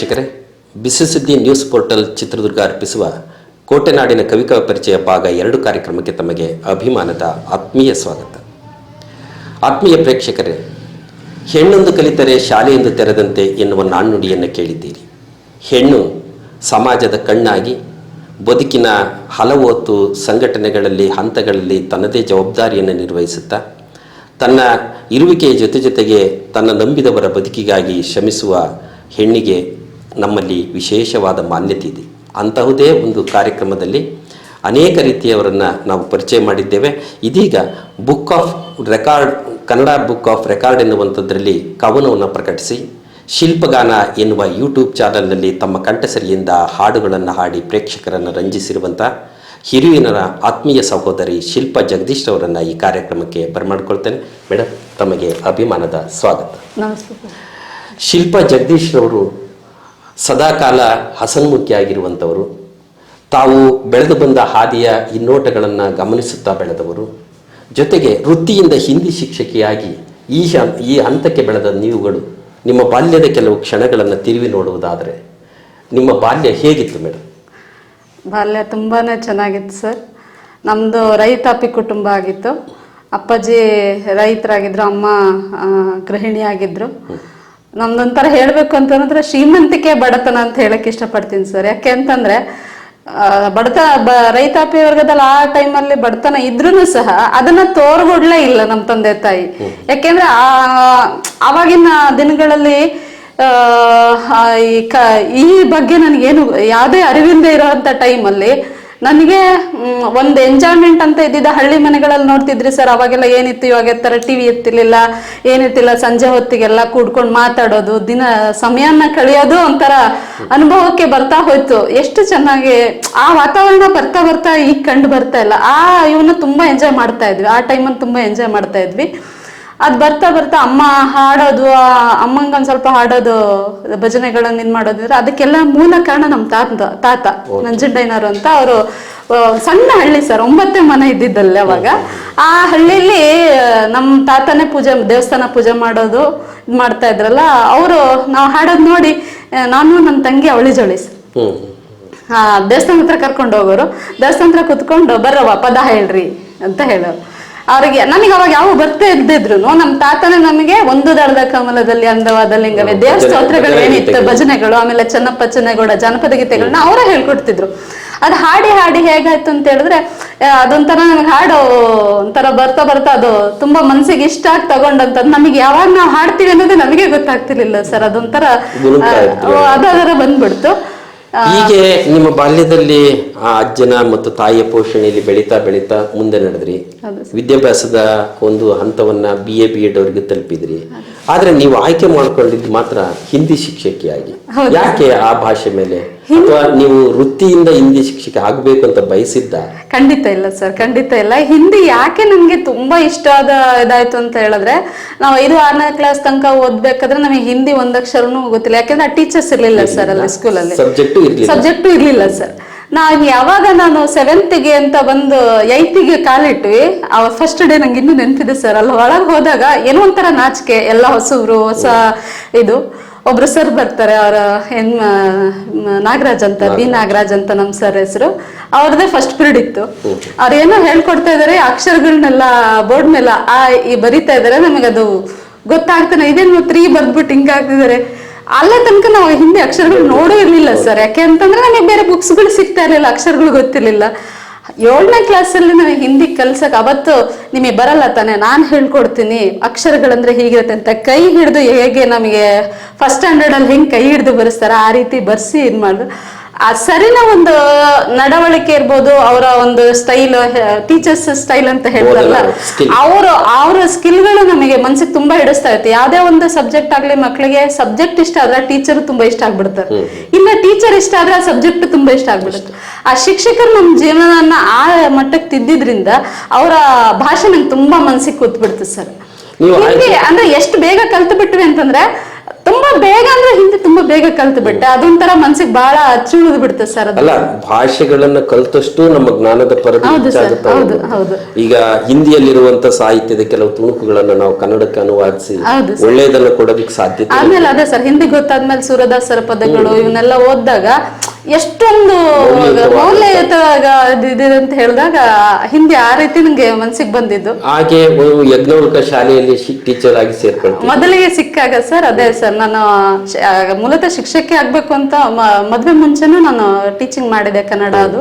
ನಮಸ್ಕಾರ ಪ್ರೇಕ್ಷಕರೇ ಬಿಸಿ ಸುದ್ದಿ news portal Chitradurga ಅರ್ಪಿಸುವ ಕೋಟೆನಾಡಿನ ಕವಿಕಾ ಪರಿಚಯ ಭಾಗ ಎರಡು ಕಾರ್ಯಕ್ರಮಕ್ಕೆ ತಮಗೆ ಅಭಿಮಾನದ ಆತ್ಮೀಯ ಸ್ವಾಗತ. ಆತ್ಮೀಯ ಪ್ರೇಕ್ಷಕರೇ, ಹೆಣ್ಣೊಂದು ಕಲಿತರೆ ಶಾಲೆಯೊಂದು ತೆರೆದಂತೆ ಎನ್ನುವ ನಾಣ್ಣುಡಿಯನ್ನು ಕೇಳಿದ್ದೀರಿ. ಹೆಣ್ಣು ಸಮಾಜದ ಕಣ್ಣಾಗಿ, ಬದುಕಿನ ಹಲವು ಸಂಘಟನೆಗಳಲ್ಲಿ, ಹಂತಗಳಲ್ಲಿ ತನ್ನದೇ ಜವಾಬ್ದಾರಿಯನ್ನು ನಿರ್ವಹಿಸುತ್ತಾ, ತನ್ನ ಇರುವಿಕೆಯ ಜೊತೆ ಜೊತೆಗೆ ತನ್ನ ನಂಬಿದವರ ಬದುಕಿಗಾಗಿ ಶ್ರಮಿಸುವ ಹೆಣ್ಣಿಗೆ ನಮ್ಮಲ್ಲಿ ವಿಶೇಷವಾದ ಮಾನ್ಯತೆ ಇದೆ. ಅಂತಹುದೇ ಒಂದು ಕಾರ್ಯಕ್ರಮದಲ್ಲಿ ಅನೇಕ ರೀತಿಯವರನ್ನು ನಾವು ಪರಿಚಯ ಮಾಡಿದ್ದೇವೆ. ಇದೀಗ book of record Kannada book of record ಎನ್ನುವಂಥದ್ರಲ್ಲಿ ಕವನವನ್ನು ಪ್ರಕಟಿಸಿ ಶಿಲ್ಪಗಾನ ಎನ್ನುವ ಯೂಟ್ಯೂಬ್ ಚಾನಲ್ನಲ್ಲಿ ತಮ್ಮ ಕಂಠಸರಿಯಿಂದ ಹಾಡುಗಳನ್ನು ಹಾಡಿ ಪ್ರೇಕ್ಷಕರನ್ನು ರಂಜಿಸಿರುವಂಥ ಹಿರಿಯನರ ಆತ್ಮೀಯ ಸಹೋದರಿ ಶಿಲ್ಪ ಜಗದೀಶ್ ಅವರನ್ನು ಈ ಕಾರ್ಯಕ್ರಮಕ್ಕೆ ಬರಮಾಡ್ಕೊಳ್ತೇನೆ. ಮೇಡಮ್ ತಮಗೆ ಅಭಿಮಾನದ ಸ್ವಾಗತ. ನಮಸ್ತೆ ಶಿಲ್ಪ ಜಗದೀಶ್ ರವರು ಸದಾಕಾಲ ಹಸನ್ಮುಖಿಯಾಗಿರುವಂಥವರು. ತಾವು ಬೆಳೆದು ಬಂದ ಹಾದಿಯ ಹಿನ್ನೋಟಗಳನ್ನು ಗಮನಿಸುತ್ತಾ ಬೆಳೆದವರು. ಜೊತೆಗೆ ವೃತ್ತಿಯಿಂದ ಹಿಂದಿ ಶಿಕ್ಷಕಿಯಾಗಿ ಈ ಈ ಹಂತಕ್ಕೆ ಬೆಳೆದ ನೀವುಗಳು ನಿಮ್ಮ ಬಾಲ್ಯದ ಕೆಲವು ಕ್ಷಣಗಳನ್ನು ತಿರುವಿ ನೋಡುವುದಾದರೆ ನಿಮ್ಮ ಬಾಲ್ಯ ಹೇಗಿತ್ತು ಮೇಡಮ್ ಬಾಲ್ಯ ತುಂಬಾ ಚೆನ್ನಾಗಿತ್ತು ಸರ್. ನಮ್ಮದು ರೈತಾಪಿ ಕುಟುಂಬ ಆಗಿತ್ತು. ಅಪ್ಪಾಜಿ ರೈತರಾಗಿದ್ದರು ಅಮ್ಮ ಗೃಹಿಣಿಯಾಗಿದ್ದರು ನಮ್ದೊಂಥರ ಹೇಳಬೇಕು ಅಂತಂದ್ರೆ ಶ್ರೀಮಂತಿಕೆ ಬಡತನ ಅಂತ ಹೇಳಕ್ ಇಷ್ಟಪಡ್ತೀನಿ ಸರ್. ಯಾಕೆ ಅಂತಂದ್ರೆ ಆ, ಬಡತ ಬ ರೈತಾಪಿ ವರ್ಗದಲ್ಲಿ ಆ ಟೈಮಲ್ಲಿ ಬಡತನ ಇದ್ರೂ ಸಹ ಅದನ್ನ ತೋರ್ಗೊಡ್ಲೇ ಇಲ್ಲ ನಮ್ಮ ತಂದೆ ತಾಯಿ. ಯಾಕೆಂದ್ರೆ ಆ ಆವಾಗಿನ ದಿನಗಳಲ್ಲಿ ಈ ಕ ಈ ಬಗ್ಗೆ ನನಗೇನು ಯಾವುದೇ ಅರಿವಿಲ್ಲದೆ ಇರೋವಂಥ ಟೈಮಲ್ಲಿ ನನಗೆ ಒಂದು ಎಂಜಾಯ್ಮೆಂಟ್ ಅಂತ ಇದ್ದಿದ್ದ ಹಳ್ಳಿ ಮನೆಗಳಲ್ಲಿ ನೋಡ್ತಿದ್ರಿ ಸರ್, ಅವಾಗೆಲ್ಲ ಏನಿತ್ತು ಇವಾಗ ಥರ ಟಿ ವಿ ಇರ್ತಿರ್ಲಿಲ್ಲ ಏನಿರ್ತಿಲ್ಲ ಸಂಜೆ ಹೊತ್ತಿಗೆಲ್ಲ ಕೂಡ್ಕೊಂಡು ಮಾತಾಡೋದು, ದಿನ ಸಮಯನ ಕಳೆಯೋದು ಒಂಥರ ಅನುಭವಕ್ಕೆ ಬರ್ತಾ ಹೋಯ್ತು. ಎಷ್ಟು ಚೆನ್ನಾಗಿ, ಆ ವಾತಾವರಣ ಬರ್ತಾ ಬರ್ತಾ ಈಗ ಕಂಡು ಬರ್ತಾ ಇಲ್ಲ. ಆ ಇವನ್ನ ತುಂಬಾ ಎಂಜಾಯ್ ಮಾಡ್ತಾ ಇದ್ವಿ. ಆ ಟೈಮಲ್ಲಿ ತುಂಬಾ ಎಂಜಾಯ್ ಮಾಡ್ತಾ ಇದ್ವಿ. ಅದ್ ಬರ್ತಾ ಬರ್ತಾ ಅಮ್ಮ ಹಾಡೋದು ಅಮ್ಮಂಗೆ ಒಂದ್ ಸ್ವಲ್ಪ ಹಾಡೋದು ಭಜನೆಗಳನ್ನ ಇದು ಮಾಡೋದಿದ್ರೆ ಅದಕ್ಕೆಲ್ಲ ಮೂಲ ಕಾರಣ ನಮ್ಮ ತಾತ ತಾತ ನಂಜುಂಡಯ್ಯನವರು ಅಂತ ಅವರು ಸಣ್ಣ ಹಳ್ಳಿ ಸರ್ ಒಂಬತ್ತೇ ಮನೆ ಇದ್ದಿದ್ದಲ್ಲ ಅವಾಗ. ಆ ಹಳ್ಳಿಲಿ ನಮ್ಮ ತಾತನೇ ಪೂಜೆ ದೇವಸ್ಥಾನ ಪೂಜೆ ಮಾಡೋದು ಇದ್ ಮಾಡ್ತಾ ಇದ್ರಲ್ಲ ಅವರು ನಾವು ಹಾಡೋದ್ ನೋಡಿ ನಾನು ನನ್ನ ತಂಗಿ ಅವಳಿ ಜೋಳಿ ಸರ್. ದೇವಸ್ಥಾನ ಹತ್ರ ಕರ್ಕೊಂಡು ಹೋಗೋರು. ದೇವಸ್ಥಾನ ಹತ್ರ ಕುತ್ಕೊಂಡು ಬರವ ಪದ ಹೇಳ್ರಿ ಅಂತ ಹೇಳೋರು. ಅವ್ರಿಗೆ ನನಗೆ ಅವಾಗ ಯಾವ ಬರ್ತಾ ಇದ್ದಿದ್ರು ನಮ್ಮ ತಾತನೇ ನಮಗೆ ಒಂದು ದಳದ ಕಮಲದಲ್ಲಿ ಅಂದವಾದ ಲಿಂಗವೇ ದೇವ ಸ್ತೋತ್ರಗಳು ಏನಿತ್ತು ಭಜನೆಗಳು ಆಮೇಲೆ ಚೆನ್ನಪ್ಪ ಚನ್ನಗೌಡ ಜಾನಪದ ಗೀತೆಗಳನ್ನ ಅವರೇ ಹೇಳ್ಕೊಡ್ತಿದ್ರು. ಅದು ಹಾಡಿ ಹಾಡಿ ಹೇಗಾಯ್ತು ಅಂತ ಹೇಳಿದ್ರೆ ಅದೊಂಥರ ನಮಗೆ ಹಾಡು ಒಂಥರ ಬರ್ತಾ ಬರ್ತಾ ಅದು ತುಂಬಾ ಮನ್ಸಿಗೆ ಇಷ್ಟ ಆಗಿ ತಗೊಂಡಂತ ನಮಗೆ ಯಾವಾಗ ನಾವು ಹಾಡ್ತೀವಿ ಅನ್ನೋದು ನಮಗೆ ಗೊತ್ತಾಗ್ತಿರ್ಲಿಲ್ಲ ಸರ್. ಅದೊಂಥರ ಅದರ ಬಂದ್ಬಿಡ್ತು. ಹೀಗೆ ನಿಮ್ಮ ಬಾಲ್ಯದಲ್ಲಿ ಆ ಅಜ್ಜನ ಮತ್ತು ತಾಯಿಯ ಪೋಷಣೆಯಲ್ಲಿ ಬೆಳೀತಾ ಬೆಳೀತಾ ಮುಂದೆ ನಡೆದ್ರಿ. ವಿದ್ಯಾಭ್ಯಾಸದ ಒಂದು ಹಂತವನ್ನ ಬಿ ಎ ಬಿ ಎಡ್ ಅವರಿಗೆ ತಲುಪಿದ್ರಿ. ಆದ್ರೆ ನೀವು ಆಯ್ಕೆ ಮಾಡ್ಕೊಂಡಿದ್ದು ಮಾತ್ರ ಹಿಂದಿ ಶಿಕ್ಷಕಿಯಾಗಿ. ಯಾಕೆ ಆ ಭಾಷೆ ಮೇಲೆ? ಅಥವಾ ನೀವು ವೃತ್ತಿಯಿಂದ ಹಿಂದಿ ಶಿಕ್ಷಕಿ ಆಗ್ಬೇಕು ಅಂತ ಬಯಸಿದ್ದ? ಖಂಡಿತ ಇಲ್ಲ ಸರ್ ಖಂಡಿತ ಇಲ್ಲ. ಹಿಂದಿ ಯಾಕೆ ನಮ್ಗೆ ತುಂಬಾ ಇಷ್ಟ ಆದ ಇದಾಯ್ತು ಅಂತ ಹೇಳಿದ್ರೆ ನಾವು ಐದು ಆರನೇ ಕ್ಲಾಸ್ ತನಕ ಓದ್ಬೇಕಾದ್ರೆ ನಮಗೆ ಹಿಂದಿ ಒಂದಕ್ಷರನೂ ಗೊತ್ತಿಲ್ಲ. ಯಾಕಂದ್ರೆ ಟೀಚರ್ಸ್ ಇರ್ಲಿಲ್ಲ ಸರ್ ಅಲ್ಲಿ ಸ್ಕೂಲಲ್ಲಿ ಸಬ್ಜೆಕ್ಟ್ ಇರ್ಲಿಲ್ಲ ಸರ್. ನಾನು ಯಾವಾಗ ನಾನು ಸೆವೆಂತ್ಗೆ ಅಂತ ಬಂದು ಏಯ್ತಿಗೆ ಕಾಲಿಟ್ವಿ ಆ ಫಸ್ಟ್ ಡೇ ನಂಗೆ ಇನ್ನೂ ನೆನಪಿದೆ ಸರ್ ಅಲ್ಲಿ ಒಳಗೆ ಹೋದಾಗ ಏನೋ ಒಂಥರ ನಾಚಿಕೆ ಎಲ್ಲ ಹೊಸಬ್ರು ಹೊಸ ಇದು. ಒಬ್ರು ಸರ್ ಬರ್ತಾರೆ ಅವರ ಹೆಣ್ ನಾಗರಾಜ್ ಅಂತ ಬಿ ನಾಗರಾಜ್. ಅಂತ ನಮ್ಮ ಸರ್ ಹೆಸರು. ಅವ್ರದೇ ಫಸ್ಟ್ ಪೀರಿಯಡ್ ಇತ್ತು. ಅವ್ರು ಏನೋ ಹೇಳ್ಕೊಡ್ತಾ ಇದಾರೆ ಅಕ್ಷರಗಳನ್ನೆಲ್ಲ ಬೋರ್ಡ್ ಮೇಲೆ ಆ ಈ ಬರಿತಾ ಇದಾರೆ ನಮಗೆ ಅದು ಗೊತ್ತಾಗ್ತಾನೆ. ಇದೇನು ತ್ರೀ ಬರ್ದ್ಬಿಟ್ಟು ಹಿಂಗ ಆಗ್ತಿದ್ದಾರೆ ಅಲ್ಲ ತನಕ ನಾವು ಹಿಂದಿ ಅಕ್ಷರಗಳು ನೋಡೋ ಇರ್ಲಿಲ್ಲ ಸರ್ ಯಾಕೆ ಅಂತಂದ್ರೆ ನಮಗೆ ಬೇರೆ ಬುಕ್ಸ್ಗಳು ಸಿಗ್ತಾ ಇರಲಿಲ್ಲ ಅಕ್ಷರಗಳು ಗೊತ್ತಿರ್ಲಿಲ್ಲ. ಏಳನೇ ಕ್ಲಾಸಲ್ಲಿ ನನಗೆ ಹಿಂದಿ ಕಲ್ಸಕ್ ಅವತ್ತು ನಿಮಗೆ ಬರಲ್ಲ ತಾನೆ ನಾನು ಹೇಳ್ಕೊಡ್ತೀನಿ ಅಕ್ಷರಗಳಂದ್ರೆ ಹೀಗಿರುತ್ತೆ ಅಂತ ಕೈ ಹಿಡಿದು ಹೇಗೆ ನಮಗೆ ಫಸ್ಟ್ ಸ್ಟ್ಯಾಂಡರ್ಡ್ ಅಲ್ಲಿ ಹೆಂಗ್ ಕೈ ಹಿಡಿದು ಬರೆಸ್ತಾರ ಆ ರೀತಿ ಬರ್ಸಿ ಇದ್ ಮಾಡಿದ್ರು ಆ ಸರಿನ ಒಂದು ನಡವಳಿಕೆ ಇರ್ಬೋದು ಅವರ ಒಂದು ಸ್ಟೈಲ್ ಟೀಚರ್ಸ್ ಸ್ಟೈಲ್ ಅಂತ ಹೇಳ್ತಾರಲ್ಲ. ಅವರು ಅವರ ಸ್ಕಿಲ್ಗಳು ನಮಗೆ ಮನ್ಸಿಗೆ ತುಂಬಾ ಹಿಡಿಸ್ತಾ ಇರುತ್ತೆ. ಯಾವ್ದೇ ಒಂದು ಸಬ್ಜೆಕ್ಟ್ ಆಗ್ಲಿ ಮಕ್ಕಳಿಗೆ ಸಬ್ಜೆಕ್ಟ್ ಇಷ್ಟ ಆದ್ರೆ ಟೀಚರ್ ತುಂಬಾ ಇಷ್ಟ ಆಗ್ಬಿಡ್ತಾರೆ ಇಲ್ಲ ಟೀಚರ್ ಇಷ್ಟ ಆದ್ರೆ ಆ ಸಬ್ಜೆಕ್ಟ್ ತುಂಬಾ ಇಷ್ಟ ಆಗ್ಬಿಡುತ್ತೆ. ಆ ಶಿಕ್ಷಕರು ನಮ್ಮ ಜೀವನವನ್ನ ಆ ಮಟ್ಟಕ್ಕೆ ತಿದ್ದಿದ್ರಿಂದ ಅವರ ಭಾಷೆ ನಂಗೆ ತುಂಬಾ ಮನ್ಸಿಗೆ ಕೂತ್ಬಿಡ್ತು ಸರ್. ಅಂದ್ರೆ ಎಷ್ಟು ಬೇಗ ಕಲ್ತು ಬಿಟ್ವಿ ಅಂತಂದ್ರೆ ತುಂಬಾ ಬೇಗ ಅಂದ್ರೆ ಹಿಂದಿ ತುಂಬಾ ಬೇಗ ಕಲ್ತು ಬಿಟ್ಟೆ. ಅದೊಂಥರ ಮನ್ಸಿಗೆ ಬಹಳ ಅಚ್ಚುಳಿದು ಬಿಡುತ್ತೆ ಸರ್ ಅಲ್ಲ ಭಾಷೆಗಳನ್ನ ಕಲ್ತಷ್ಟು ನಮ್ಮ ಜ್ಞಾನದ ಪರದೆ. ಈಗ ಹಿಂದಿಯಲ್ಲಿರುವಂತ ಸಾಹಿತ್ಯದ ಕೆಲವು ತುಣುಕುಗಳನ್ನ ನಾವು ಕನ್ನಡಕ್ಕೆ ಅನುವಾದಿಸಿ ಒಳ್ಳೆಯದನ್ನ ಕೊಡೋದಕ್ಕೆ ಸಾಧ್ಯತೆ ಆಮೇಲೆ ಅದೇ ಸರ್ ಹಿಂದಿ ಗೊತ್ತಾದ್ಮೇಲೆ ಸೂರ್ಯದಾಸರ ಪದಗಳು ಇವನ್ನೆಲ್ಲ ಓದಿದಾಗ ಎಷ್ಟೊಂದು ಮೌಲ್ಯಯುತವಾಗ ಮೌಲ್ಯಯುತ ಇದೆ ಅಂತ ಹೇಳಿದಾಗ ಹಿಂದಿ ಆ ರೀತಿ ನಂಗೆ ಮನ್ಸಿಗೆ ಬಂದಿದ್ದು? ಹಾಗೆ ಯಜ್ಞೋಲ್ಕ ಶಾಲೆಯಲ್ಲಿ ಟೀಚರ್ ಆಗಿ ಸೇರ್ಕೊಂಡು ಮೊದಲಿಗೆ ಸಿಕ್ಕಾಗ ಸರ್ ಅದೇ ಸರ್ ನಾನು ಮೂಲತಃ ಶಿಕ್ಷಕಿ ಆಗ್ಬೇಕು ಅಂತ ಮದ್ವೆ ಮುಂಚೆನೂ ನಾನು ಟೀಚಿಂಗ್ ಮಾಡಿದೆ ಕನ್ನಡ ಅದು.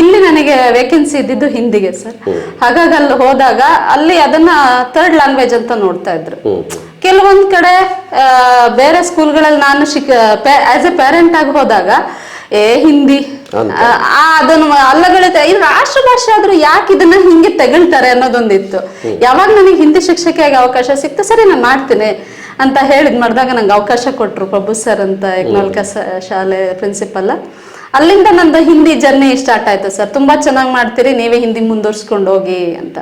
ಇಲ್ಲಿ ನನಗೆ ವೇಕೆನ್ಸಿ ಇದ್ದಿದ್ದು ಹಿಂದಿಗೆ ಸರ್. ಹಾಗಾಗಿ ಅಲ್ಲಿ ಹೋದಾಗ ಅಲ್ಲಿ ಅದನ್ನ ಥರ್ಡ್ ಲ್ಯಾಂಗ್ವೇಜ್ ಅಂತ ನೋಡ್ತಾ ಇದ್ರು. ಕೆಲವೊಂದ್ ಕಡೆ ಬೇರೆ ಸ್ಕೂಲ್ಗಳಲ್ಲಿ ನಾನು ಶಿಕ್ ಆಸ್ ಎ ಪೇರೆಂಟ್ ಆಗಿ ಹೋದಾಗ ಏ ಹಿಂದಿ ಅದನ್ನು ಅಲ್ಲಗಳ ಇದು ರಾಷ್ಟ್ರ ಭಾಷೆ ಆದ್ರೂ ಯಾಕೆ ಇದನ್ನ ಹಿಂಗೆ ತೆಗಳ್ತಾರೆ ಅನ್ನೋದೊಂದಿತ್ತು. ಯಾವಾಗ ನನಗೆ ಹಿಂದಿ ಶಿಕ್ಷಕಿಯಾಗಿ ಅವಕಾಶ ಸಿಕ್ತು ಸರಿ ನಾನು ಮಾಡ್ತೀನಿ ಅಂತ ಹೇಳಿದ್ ಮಾಡಿದಾಗ ನಂಗೆ ಅವಕಾಶ ಕೊಟ್ರು ಪ್ರಭು ಸರ್ ಅಂತ ಯಜ್ಞಾಲ್ಕ ಶಾಲೆ ಪ್ರಿನ್ಸಿಪಲ್. ಅಲ್ಲಿಂದ ನಂದು ಹಿಂದಿ ಜರ್ನಿ ಸ್ಟಾರ್ಟ್ ಆಯ್ತು ಸರ್. ತುಂಬಾ ಚೆನ್ನಾಗಿ ಮಾಡ್ತೀರಿ ನೀವೇ ಹಿಂದಿ ಮುಂದುವರ್ಸ್ಕೊಂಡು ಹೋಗಿ ಅಂತ.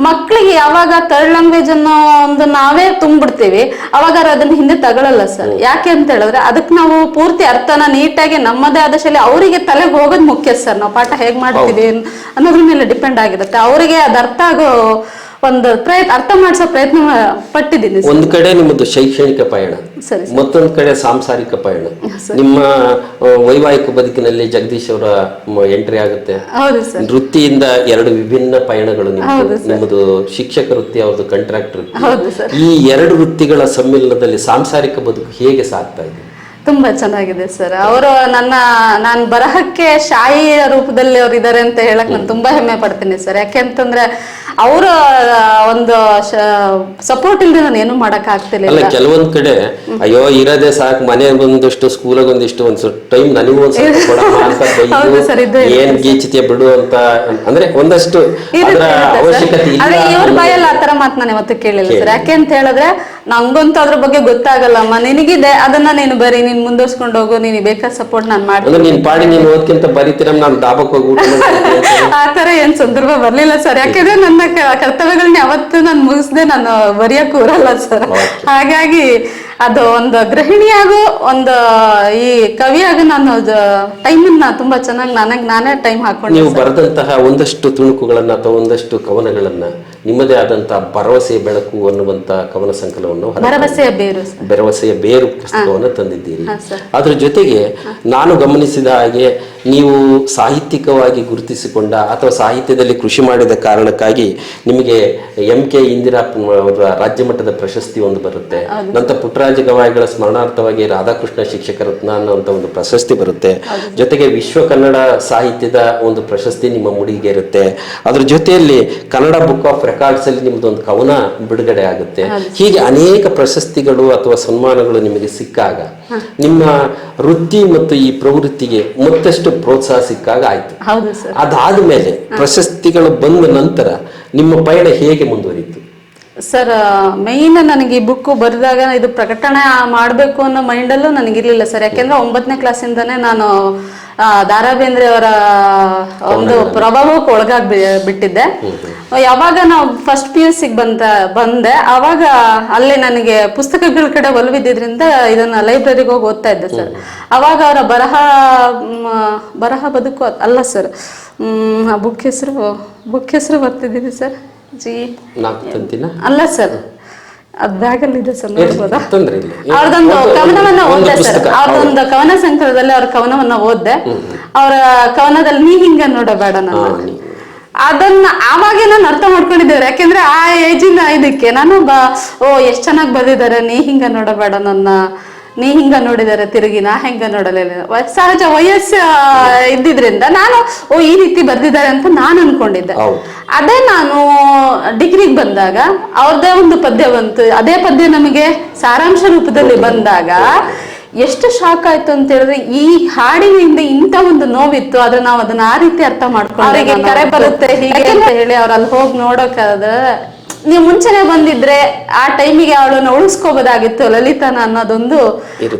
ಮಕ್ಕಳಿಗೆ ಯಾವಾಗ ಥರ್ಡ್ ಲ್ಯಾಂಗ್ವೇಜ್ ಅನ್ನೋ ಒಂದು ನಾವೇ ತುಂಬಿಡ್ತೀವಿ ಅವಾಗ ಅವ್ರು ಅದನ್ನ ಹಿಂದೆ ತಗೊಳಲ್ಲ ಸರ್ ಯಾಕೆ ಅಂತ ಹೇಳಿದ್ರೆ ಅದಕ್ಕೆ ನಾವು ಪೂರ್ತಿ ಅರ್ಥನ ನೀಟಾಗಿ ನಮ್ಮದೇ ಆದ ಶೈಲಿ ಅವರಿಗೆ ತಲೆಗೆ ಹೋಗೋದು ಮುಖ್ಯ ಸರ್ ನಾವು ಪಾಠ ಹೇಗ್ ಮಾಡ್ತೀವಿ ಅನ್ನೋದ್ರ ಮೇಲೆ ಡಿಪೆಂಡ್ ಆಗಿರುತ್ತೆ. ಅವರಿಗೆ ಅದು ಅರ್ಥ ಆಗೋ ಒಂದು ಪ್ರಯತ್ನ ಅರ್ಥ ಮಾಡಿಸೋ ಪ್ರಯತ್ನ ಪಟ್ಟಿದ್ದೀನಿ ಸರ್. ಒಂದು ಕಡೆ ನಿಮ್ಮದು ಶೈಕ್ಷಣಿಕ ಪಯಣ ಸರಿ ಮತ್ತೊಂದು ಕಡೆ ಸಾಂಸಾರಿಕ ಪಯಣ. ನಿಮ್ಮ ಆ, ವೈವಾಹಿಕ ಬದುಕಿನಲ್ಲಿ ಜಗದೀಶ್ ಅವರ ಎಂಟ್ರಿ ಆಗುತ್ತೆ. ಹೌದು ಸರ್. ವೃತ್ತಿಯಿಂದ ಎರಡು ವಿಭಿನ್ನ ಪಯಣಗಳು ನಿಮ್ಮದು ನಿಮ್ಮದು ಶಿಕ್ಷಕ ವೃತ್ತಿ ಅವ್ರದ್ದು ಕಾಂಟ್ರಾಕ್ಟ್ ವೃತ್ತಿ. ಹೌದು ಸರ್. ಈ ಎರಡು ವೃತ್ತಿಗಳ ಸಮ್ಮಿಲನದಲ್ಲಿ ಸಾಂಸಾರಿಕ ಬದುಕು ಹೇಗೆ ಸಾಗ್ತಾ ಇದೆ? ತುಂಬಾ ಚೆನ್ನಾಗಿದೆ ಸರ್. ಅವರು ನನ್ನ ನಾನು ಬರಹಕ್ಕೆ ಶಾಯಿಯ ರೂಪದಲ್ಲಿ ಅವ್ರು ಇದ್ದಾರೆ ಅಂತ ಹೇಳಕ್ ನಾನು ತುಂಬಾ ಹೆಮ್ಮೆ ಪಡ್ತೀನಿ ಸರ್. ಯಾಕೆಂತಂದ್ರೆ ಅವರ ಒಂದು ಸಪೋರ್ಟ್ ಇಲ್ಲದೆ ನಾನು ಏನು ಮಾಡಕ್ ಆಗ್ತಿರ್ಲಿಲ್ಲ. ಅಲ್ಲ ಕೆಲವೊಂದ್ ಕಡೆ ಅಯ್ಯೋ ಇರೋದೇ ಸಾಕು ಮನೆ ಒಂದಿಷ್ಟು ಸ್ಕೂಲಾಗ ಒಂದಿಷ್ಟು ಒಂದ್ ಟೈಮ್ ನನಗೂ ಒಂದ್ ಸ್ವಲ್ಪ ಕೊಡಮ್ಮ ಅಂತ ಹೌದು ಬೈದು, ಸರ್, ಇದ್ದೇ ಏನ್ ಗೀಚಿತೆ ಬಿಡು ಅಂತ ಅಂದ್ರೆ ಒಂದಷ್ಟು ಅದರ ಅವಶ್ಯಕತೆ ಇಲ್ಲ ಆದ್ರೆ ಇವ್ರ ಬಾಯಲ್ಲಿ ಆತರ ಮಾತು ನಾನು ಇವತ್ತು ಕೇಳಿಲ್ಲ ಸರ್. ಯಾಕೆ ಅಂತ ಹೇಳಿದ್ರೆ ನಂಗಂತೂ ಅದ್ರ ಬಗ್ಗೆ ಗೊತ್ತಾಗಲ್ಲಮ್ಮ. ನಿನಗಿದೆ ಅದನ್ನ ನೀನು ಬರಿ ನೀನ್ ಮುಂದುವರ್ಸ್ಕೊಂಡು ಹೋಗು ನೀನ್ ಬೇಕಾದ ಸಪೋರ್ಟ್ ನಾನು ಮಾಡ್ತೀನಿ. ಅಂದ್ರೆ ನೀನ್ ಪಾಡಿ ನೀನ್ ಓದ್ಕಿಂತ ಬರೀತೀರ ನಾನು ಡಾಬಕ್ ಹೋಗಿ ಊಟ ಮಾಡ್ತೀನಿ ಆ ತರ ಏನ್ ಸಂದರ್ಭ ಬರ್ಲಿಲ್ಲ ಸರ್. ಯಾಕೆಂದ್ರೆ ನನ್ನ ಕರ್ತವ್ಯಗಳನ್ನ ಯಾವತ್ತು ನಾನು ಮುಗಿಸ್ದೆ ನಾನು ಬರಿಯ ಕೂರಲ್ಲ ಸರ್. ಹಾಗಾಗಿ ಅದು ಒಂದು ಗೃಹಿಣಿಯಾಗೂ ಒಂದು ಈ ಕವಿಯಾಗೂ ನಾನು ಟೈಮನ್ನ ತುಂಬಾ ಚೆನ್ನಾಗಿ ನನಗೆ ನಾನೇ ಟೈಮ್ ಹಾಕೊಂಡು ನೀವು ಬರೆದಂತಹ ಒಂದಷ್ಟು ತುಣುಕುಗಳನ್ನ ಅಥವಾ ಒಂದಷ್ಟು ಕವನಗಳನ್ನ ನಿಮ್ಮದೇ ಆದಂತಹ ಭರವಸೆ ಬೆಳಕು ಅನ್ನುವಂತ ಕವನ ಸಂಕಲನವನ್ನು ಭರವಸೆಯ ಬೇರು ಭರವಸೆಯ ಬೇರು ಪುಸ್ತಕವನ್ನು ತಂದಿದ್ದೀರಿ. ಅದ್ರ ಜೊತೆಗೆ ನಾನು ಗಮನಿಸಿದ ಹಾಗೆ ನೀವು ಸಾಹಿತ್ಯಿಕವಾಗಿ ಗುರುತಿಸಿಕೊಂಡ ಅಥವಾ ಸಾಹಿತ್ಯದಲ್ಲಿ ಕೃಷಿ ಮಾಡಿದ ಕಾರಣಕ್ಕಾಗಿ ನಿಮಗೆ ಎಂ ಕೆ ಇಂದಿರಾ ಅವರ ರಾಜ್ಯ ಮಟ್ಟದ ಪ್ರಶಸ್ತಿ ಒಂದು ಬರುತ್ತೆ. ನಂತರ ಪುಟ್ಟರಾಜ ಗವಾಯಿಗಳ ಸ್ಮರಣಾರ್ಥವಾಗಿ ರಾಧಾಕೃಷ್ಣ ಶಿಕ್ಷಕ ರತ್ನ ಅನ್ನುವಂಥ ಒಂದು ಪ್ರಶಸ್ತಿ ಬರುತ್ತೆ. ಜೊತೆಗೆ ವಿಶ್ವ ಕನ್ನಡ ಸಾಹಿತ್ಯದ ಒಂದು ಪ್ರಶಸ್ತಿ ನಿಮ್ಮ ಮುಡಿಗೆ ಇರುತ್ತೆ ಅದ್ರ ಜೊತೆಯಲ್ಲಿ ಕನ್ನಡ ಬುಕ್ ಆಫ್ ರೆಕಾರ್ಡ್ಸ್ ಅಲ್ಲಿ ನಿಮ್ದು ಒಂದು ಕವನ ಬಿಡುಗಡೆ ಆಗುತ್ತೆ. ಹೀಗೆ ಅನೇಕ ಪ್ರಶಸ್ತಿಗಳು ಅಥವಾ ಸನ್ಮಾನಗಳು ನಿಮಗೆ ಸಿಕ್ಕಾಗ ನಿಮ್ಮ ವೃತ್ತಿ ಮತ್ತು ಈ ಪ್ರವೃತ್ತಿಗೆ ಮತ್ತಷ್ಟು ಪ್ರೋತ್ಸಾಹ ಸಿಕ್ಕಾಗ ಆಯ್ತು. ಅದಾದ ಮೇಲೆ ಪ್ರಶಸ್ತಿಗಳು ಬಂದ ನಂತರ ನಿಮ್ಮ ಪಯಣ ಹೇಗೆ ಮುಂದುವರಿಯಿತು ಸರ್ ಮೈನ್ ನನಗೆ ಈ ಬುಕ್ ಬರೆದಾಗ ಇದು ಪ್ರಕಟಣೆ ಮಾಡಬೇಕು ಅನ್ನೋ ಮೈಂಡಲ್ಲೂ ನನಗಿರಲಿಲ್ಲ ಸರ್ ಯಾಕೆಂದ್ರೆ ಒಂಬತ್ತನೇ ಕ್ಲಾಸಿಂದನೇ ನಾನು ದಾರಾ ಬೇಂದ್ರೆ ಅವರ ಒಂದು ಪ್ರಭಾವಕ್ಕೆ ಒಳಗಾಗ್ ಬಿಟ್ಟಿದ್ದೆ. ಯಾವಾಗ ನಾವು ಫಸ್ಟ್ ಪಿ ಯು ಸಿಗೆ ಬಂತ ಬಂದೆ ಅವಾಗ ಅಲ್ಲಿ ನನಗೆ ಪುಸ್ತಕಗಳ ಕಡೆ ಒಲವಿದ್ದಿದ್ರಿಂದ ಇದನ್ನ ಲೈಬ್ರರಿಗೆ ಹೋಗಿ ಓದ್ತಾ ಇದ್ದೆ ಸರ್ ಅವಾಗ ಅವರ ಬರಹ ಬರಹ ಬದುಕು ಅಲ್ಲ ಸರ್ ಆ ಬುಕ್ ಹೆಸರು ಬುಕ್ ಹೆಸರು ಬರ್ತಿದ್ದೀವಿ ಸರ್ ಜಿ. ನಾಲ್ಕು ತಂತಿನ? ಅಲ್ಲ ಸರ್ ಅದ್ ಬ್ಯಾಗಲ್ಲಿ ಇದೆ ಸರ್ ನೋಡ್ಬೋದಾ? ತೊಂದ್ರೆ ಇಲ್ಲ. ಅವ್ರದೊಂದು ಕವನವನ್ನ ಓದ್ದೆ ಸರ್. ಅವ್ರದೊಂದು ಕವನ ಸಂಕಲದಲ್ಲಿ ಅವ್ರ ಕವನವನ್ನ ಓದ್ದೆ. ಅವರ ಕವನದಲ್ಲಿ ನೀ ಹಿಂಗ ನೋಡಬೇಡ ನನ್ನ ಅದನ್ನ ಆವಾಗೆ ನಾನು ಅರ್ಥ ಮಾಡ್ಕೊಂಡಿದ್ದೇವೆ ಯಾಕೆಂದ್ರೆ ಆ ಏಜಿನ ಇದಕ್ಕೆ ನಾನು ಬಾ ಓ ಎಷ್ಟ್ ಚೆನ್ನಾಗಿ ಬರೆದಿದ್ದಾರೆ ನೀ ಹಿಂಗ ನೋಡಬೇಡ ನನ್ನ. ನೀ ಹಿಂಗ ನೋಡಿದಾರೆ ತಿರುಗಿ ನಾ ಹೆಂಗ ನೋಡಲಿಲ್ಲ. ಸಹಜ ವಯಸ್ಸ ಇದ್ದಿದ್ರಿಂದ ನಾನು ಓ ಈ ರೀತಿ ಬರ್ದಿದ್ದಾರೆ ಅಂತ ನಾನು ಅನ್ಕೊಂಡಿದ್ದೆ. ಹೌದು. ಅದೇ ನಾನು ಡಿಗ್ರಿಗೆ ಬಂದಾಗ ಅವ್ರದೇ ಒಂದು ಪದ್ಯ ಬಂತು. ಅದೇ ಪದ್ಯ ನಮಗೆ ಸಾರಾಂಶ ರೂಪದಲ್ಲಿ ಬಂದಾಗ ಎಷ್ಟು ಶಾಕ್ ಆಯ್ತು ಅಂತ ಹೇಳಿದ್ರೆ ಈ ಹಾಡಿನಿಂದ ಇಂಥ ಒಂದು ನೋವಿತ್ತು ಆದ್ರೆ ನಾವು ಅದನ್ನ ಆ ರೀತಿ ಅರ್ಥ ಮಾಡ್ಕೊಂಡು ಅವರಿಗೆ ಕರೆ ಬರುತ್ತೆ ಹೀಗೆ ಅಂತ ಹೇಳಿ ಅವ್ರ ಅಲ್ಲಿ ಹೋಗಿ ನೋಡೋಕಾದ್ರೆ ನೀವು ಮುಂಚೆನೆ ಬಂದಿದ್ರೆ ಆ ಟೈಮಿಗೆ ಅವಳನ್ನ ಉಳಿಸ್ಕೋಬೋದಾಗಿತ್ತು ಲಲಿತಾನ ಅನ್ನೋದೊಂದು.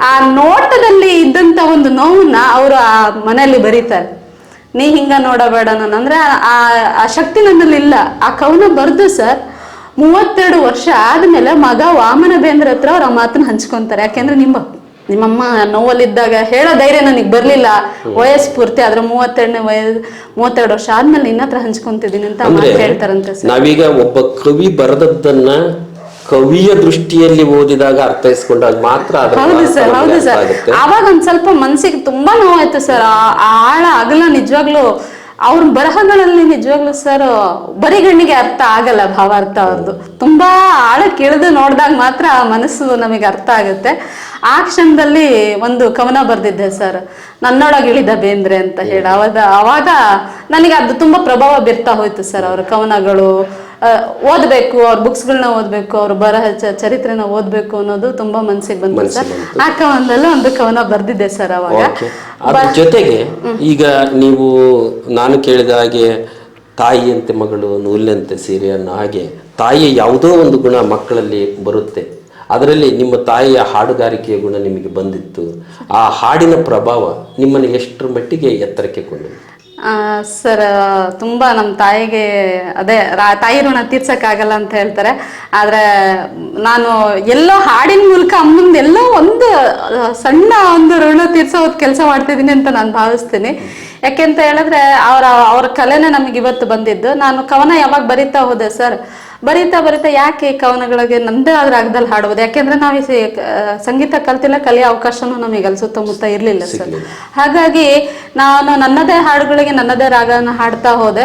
ಆ ನೋಟದಲ್ಲಿ ಇದ್ದಂತ ಒಂದು ನೋವನ್ನ ಅವರು ಆ ಮನೆಯಲ್ಲಿ ಬರೀತಾರೆ. ನೀ ಹಿಂಗ ನೋಡಬೇಡ ನಾನು. ಅಂದ್ರೆ ಆ ಆ ಶಕ್ತಿ ನನ್ನಲ್ಲಿ ಇಲ್ಲ. ಆ ಕವನ ಬರ್ದು ಸರ್ ಮೂವತ್ತೆರಡು ವರ್ಷ ಆದ್ಮೇಲೆ ಮಗ ವಾಮನ ಬೇಂದ್ರ ಹತ್ರ ಅವ್ರ ಆ ಮಾತನ್ನ ಹಂಚ್ಕೊಂತಾರೆ. ಯಾಕೆಂದ್ರೆ ನಿಮ್ಮ ನಿಮ್ಮಮ್ಮ ನೋವಲ್ಲಿದ್ದಾಗ ಹೇಳೋ ಧೈರ್ಯ ನನಗೆ ಬರಲಿಲ್ಲ. ವಯಸ್ಸು ಪೂರ್ತಿ ಆದ್ರೆ ಮೂವತ್ತೆರಡನೇ ವಯಸ್ಸು ಮೂವತ್ತೆರಡು ವರ್ಷ ಆದ್ಮೇಲೆ ನಿನ್ನ ಹತ್ರ ಹಂಚ್ಕೊಂತಿದ್ದೀನಿ ಅಂತ ಹೇಳ್ತಾರಂತೆ ನಾವೀಗ ಒಬ್ಬ ಕವಿ ಬರೆದದ್ದನ್ನ ಕವಿಯ ದೃಷ್ಟಿಯಲ್ಲಿ ಓದಿದಾಗ ಅರ್ಥೈಸ್ಕೊಂಡಾಗ ಮಾತ್ರ ಹೌದು ಸರ್ ಹೌದು ಸರ್. ಅವಾಗ ಆವಾಗ ಒಂದ್ ಸ್ವಲ್ಪ ಮನ್ಸಿಗೆ ತುಂಬಾ ನೋವಾಯ್ತು ಸರ್. ಆಳ ಅಗಲ ನಿಜವಾಗ್ಲು ಅವ್ರ ಬರಹಗಳಲ್ಲಿ ನಿಜವಾಗ್ಲು ಸರ್ ಬರಿಗಣ್ಣಿಗೆ ಅರ್ಥ ಆಗಲ್ಲ ಭಾವಾರ್ಥ ಅವ್ರದ್ದು ತುಂಬಾ ಆಳಕ್ಕೆ ಇಳಿದು ನೋಡಿದಾಗ ಮಾತ್ರ ಮನಸ್ಸು ನಮಗೆ ಅರ್ಥ ಆಗುತ್ತೆ. ಆ ಕ್ಷಣದಲ್ಲಿ ಒಂದು ಕವನ ಬರ್ದಿದ್ದೆ ಸರ್ ನನ್ನೊಳಗೆ ಇಳಿದ ಬೇಂದ್ರೆ ಅಂತ ಹೇಳಿ. ಅವಾಗ ಅವಾಗ ನನಗೆ ಅದು ತುಂಬ ಪ್ರಭಾವ ಬೀರ್ತಾ ಹೋಯ್ತು ಸರ್ ಅವ್ರ ಕವನಗಳು. ಓದಬೇಕು ಅವ್ರ ಬುಕ್ಸ್ಗಳನ್ನ ಓದ್ಬೇಕು ಅವ್ರ ಬರಹ ಚರಿತ್ರೆನ ಓದ್ಬೇಕು ಅನ್ನೋದು ತುಂಬಾ ಮನ್ಸಿಗೆ ಬಂತು ಸರ್. ಆ ಕವನದಲ್ಲಿ ಒಂದು ಕವನ ಬರ್ದಿದ್ದೆ ಸರ್ ಅವಾಗ. ಅದ್ರ ಜೊತೆಗೆ ಈಗ ನೀವು ನಾನು ಕೇಳಿದ ಹಾಗೆ ತಾಯಿಯಂತೆ ಮಗಳು ನೂಲಿನಂತೆ ಸೀರೆಯನ್ನು ಹಾಗೆ ತಾಯಿಯ ಯಾವುದೋ ಒಂದು ಗುಣ ಮಕ್ಕಳಲ್ಲಿ ಬರುತ್ತೆ. ಅದರಲ್ಲಿ ನಿಮ್ಮ ತಾಯಿಯ ಹಾಡುಗಾರಿಕೆಯ ಗುಣ ನಿಮಗೆ ಬಂದಿತ್ತು. ಆ ಹಾಡಿನ ಪ್ರಭಾವ ನಿಮ್ಮನ್ನು ಎಷ್ಟರ ಮಟ್ಟಿಗೆ ಎತ್ತರಕ್ಕೆ ಕೊಂಡು ಸರ್, ತುಂಬ ನಮ್ಮ ತಾಯಿಗೆ ಅದೇ, ರಾ- ತಾಯಿ ಋಣ ತೀರ್ಸೋಕ್ಕಾಗಲ್ಲ ಅಂತ ಹೇಳ್ತಾರೆ. ಆದರೆ ನಾನು ಎಲ್ಲೋ ಹಾಡಿನ ಮೂಲಕ ಅಮ್ಮಂದು ಎಲ್ಲೋ ಒಂದು ಸಣ್ಣ ಒಂದು ಋಣ ತೀರ್ಸೋ ಕೆಲಸ ಮಾಡ್ತಿದ್ದೀನಿ ಅಂತ ನಾನು ಭಾವಿಸ್ತೀನಿ. ಯಾಕೆಂತ ಹೇಳಿದ್ರೆ, ಅವರ, ಅವ್ರ ಕಲೆನೇ ನಮಗೆ ಇವತ್ತು ಬಂದಿದ್ದು. ನಾನು ಕವನ ಯಾವಾಗ ಬರಿತಾ ಹೋದೆ ಸರ್ ಬರೀತಾ ಬರೀತಾ ಯಾಕೆ ಈ ಕವನಗಳಿಗೆ ನಂದೇ ಆದ್ರೆ ರಾಗದಲ್ಲಿ ಹಾಡುವುದು ಯಾಕೆಂದ್ರೆ ನಾವು ಈ ಸಂಗೀತ ಕಲ್ತಿಲ್ಲ ಕಲಿಯೋ ಅವಕಾಶನೂ ನಮಗೆ ಅಲ್ಲಿ ಸುತ್ತಮುತ್ತ ಇರಲಿಲ್ಲ ಸರ್. ಹಾಗಾಗಿ ನಾನು ನನ್ನದೇ ಹಾಡುಗಳಿಗೆ ನನ್ನದೇ ರಾಗನ ಹಾಡ್ತಾ ಹೋದೆ.